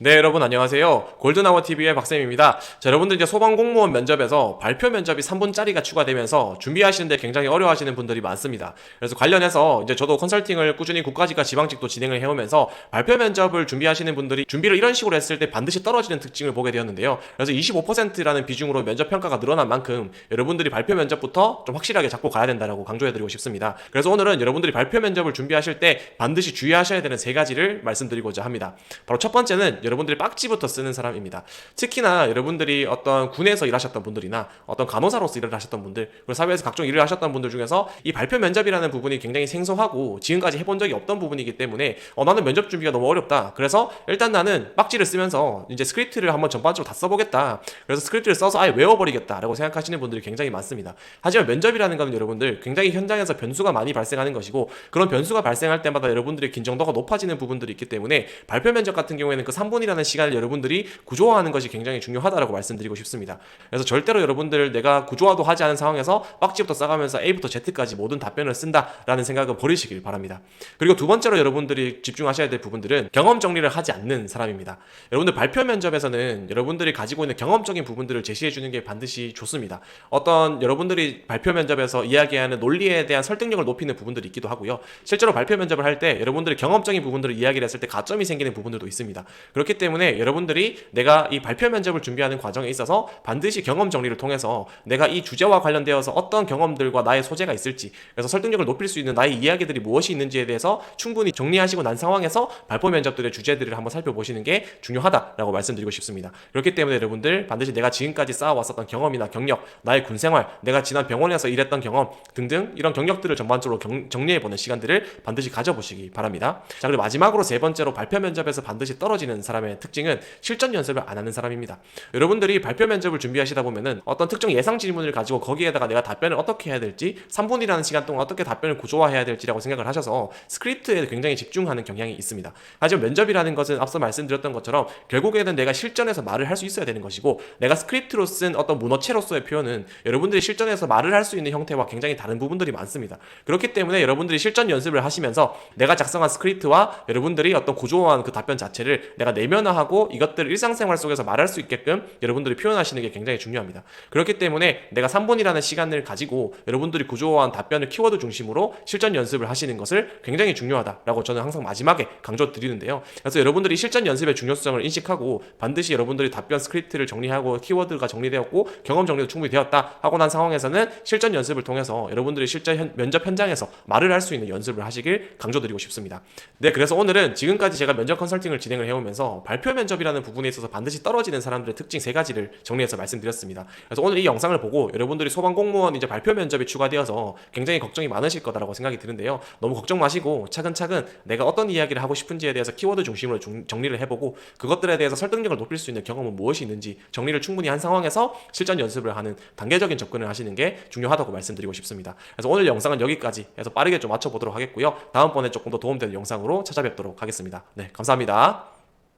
네, 여러분 안녕하세요. 골든아워 TV의 박쌤입니다. 자, 여러분들 이제 소방 공무원 면접에서 발표 면접이 3분짜리가 추가되면서 준비하시는데 굉장히 어려워하시는 분들이 많습니다. 그래서 관련해서 이제 저도 컨설팅을 꾸준히 국가직과 지방직도 진행을 해오면서 발표 면접을 준비하시는 분들이 준비를 이런 식으로 했을 때 반드시 떨어지는 특징을 보게 되었는데요. 그래서 25%라는 비중으로 면접 평가가 늘어난 만큼 여러분들이 발표 면접부터 좀 확실하게 잡고 가야 된다라고 강조해드리고 싶습니다. 그래서 오늘은 여러분들이 발표 면접을 준비하실 때 반드시 주의하셔야 되는 세 가지를 말씀드리고자 합니다. 바로 첫 번째는 여러분들이 빡지부터 쓰는 사람입니다. 특히나 여러분들이 어떤 군에서 일하셨던 분들이나 어떤 간호사로서 일을 하셨던 분들 그리고 사회에서 각종 일을 하셨던 분들 중에서 이 발표 면접이라는 부분이 굉장히 생소하고 지금까지 해본 적이 없던 부분이기 때문에 어, 나는 면접 준비가 너무 어렵다. 그래서 일단 나는 빡지를 쓰면서 이제 스크립트를 한번 전반적으로 다 써보겠다. 그래서 스크립트를 써서 아예 외워버리겠다라고 생각하시는 분들이 굉장히 많습니다. 하지만 면접이라는 건 여러분들 굉장히 현장에서 변수가 많이 발생하는 것이고 그런 변수가 발생할 때마다 여러분들의 긴장도가 높아지는 부분들이 있기 때문에 발표 면접 같은 경우에는 그 3분 이라는 시간을 여러분들이 구조화하는 것이 굉장히 중요하다라고 말씀드리고 싶습니다. 그래서 절대로 여러분들 내가 구조화도 하지 않은 상황에서 빡지부터 싸가면서 A부터 Z까지 모든 답변을 쓴다라는 생각은 버리시길 바랍니다. 그리고 두 번째로 여러분들이 집중하셔야 될 부분들은 경험 정리를 하지 않는 사람입니다. 여러분들 발표 면접에서는 여러분들이 가지고 있는 경험적인 부분들을 제시해 주는 게 반드시 좋습니다. 어떤 여러분들이 발표 면접에서 이야기하는 논리에 대한 설득력을 높이는 부분들이 있기도 하고요. 실제로 발표 면접을 할 때 여러분들이 경험적인 부분들을 이야기를 했을 때 가점이 생기는 부분들도 있습니다. 그렇기 때문에 여러분들이 내가 이 발표 면접을 준비하는 과정에 있어서 반드시 경험 정리를 통해서 내가 이 주제와 관련되어서 어떤 경험들과 나의 소재가 있을지 그래서 설득력을 높일 수 있는 나의 이야기들이 무엇이 있는지에 대해서 충분히 정리하시고 난 상황에서 발표 면접들의 주제들을 한번 살펴보시는 게 중요하다라고 말씀드리고 싶습니다. 그렇기 때문에 여러분들 반드시 내가 지금까지 쌓아왔었던 경험이나 경력, 나의 군 생활, 내가 지난 병원에서 일했던 경험 등등 이런 경력들을 전반적으로 경- 정리해보는 시간들을 반드시 가져보시기 바랍니다. 자 그리고 마지막으로 세 번째로 발표 면접에서 반드시 떨어지는 사람의 특징은 실전 연습을 안 하는 사람입니다. 여러분들이 발표 면접을 준비하시다 보면은 어떤 특정 예상 질문을 가지고 거기에다가 내가 답변을 어떻게 해야 될지 3분이라는 시간 동안 어떻게 답변을 구조화해야 될지라고 생각을 하셔서 스크립트에 굉장히 집중하는 경향이 있습니다. 하지만 면접이라는 것은 앞서 말씀드렸던 것처럼 결국에는 내가 실전에서 말을 할 수 있어야 되는 것이고 내가 스크립트로 쓴 어떤 문어체로서의 표현은 여러분들이 실전에서 말을 할 수 있는 형태와 굉장히 다른 부분들이 많습니다. 그렇기 때문에 여러분들이 실전 연습을 하시면서 내가 작성한 스크립트와 여러분들이 어떤 구조화한 그 답변 자체를 내가 내면화하고 이것들을 일상생활 속에서 말할 수 있게끔 여러분들이 표현하시는 게 굉장히 중요합니다. 그렇기 때문에 내가 3분이라는 시간을 가지고 여러분들이 구조화한 답변을 키워드 중심으로 실전 연습을 하시는 것을 굉장히 중요하다라고 저는 항상 마지막에 강조 드리는데요. 그래서 여러분들이 실전 연습의 중요성을 인식하고 반드시 여러분들이 답변 스크립트를 정리하고 키워드가 정리되었고 경험 정리도 충분히 되었다 하고 난 상황에서는 실전 연습을 통해서 여러분들이 실제 현- 면접 현장에서 말을 할 수 있는 연습을 하시길 강조드리고 싶습니다. 네, 그래서 오늘은 지금까지 제가 면접 컨설팅을 진행을 해오면 서 발표 면접이라는 부분에 있어서 반드시 떨어지는 사람들의 특징 세 가지를 정리해서 말씀드렸습니다. 그래서 오늘 이 영상을 보고 여러분들이 소방 공무원 이제 발표 면접이 추가되어서 굉장히 걱정이 많으실 거다라고 생각이 드는데요. 너무 걱정 마시고 차근차근 내가 어떤 이야기를 하고 싶은지에 대해서 키워드 중심으로 중- 정리를 해보고 그것들에 대해서 설득력을 높일 수 있는 경험은 무엇이 있는지 정리를 충분히 한 상황에서 실전 연습을 하는 단계적인 접근을 하시는 게 중요하다고 말씀드리고 싶습니다. 그래서 오늘 영상은 여기까지 해서 빠르게 좀 맞춰보도록 하겠고요. 다음번에 조금 더 도움되는 영상으로 찾아뵙도록 하겠습니다. 네, 감사합니다.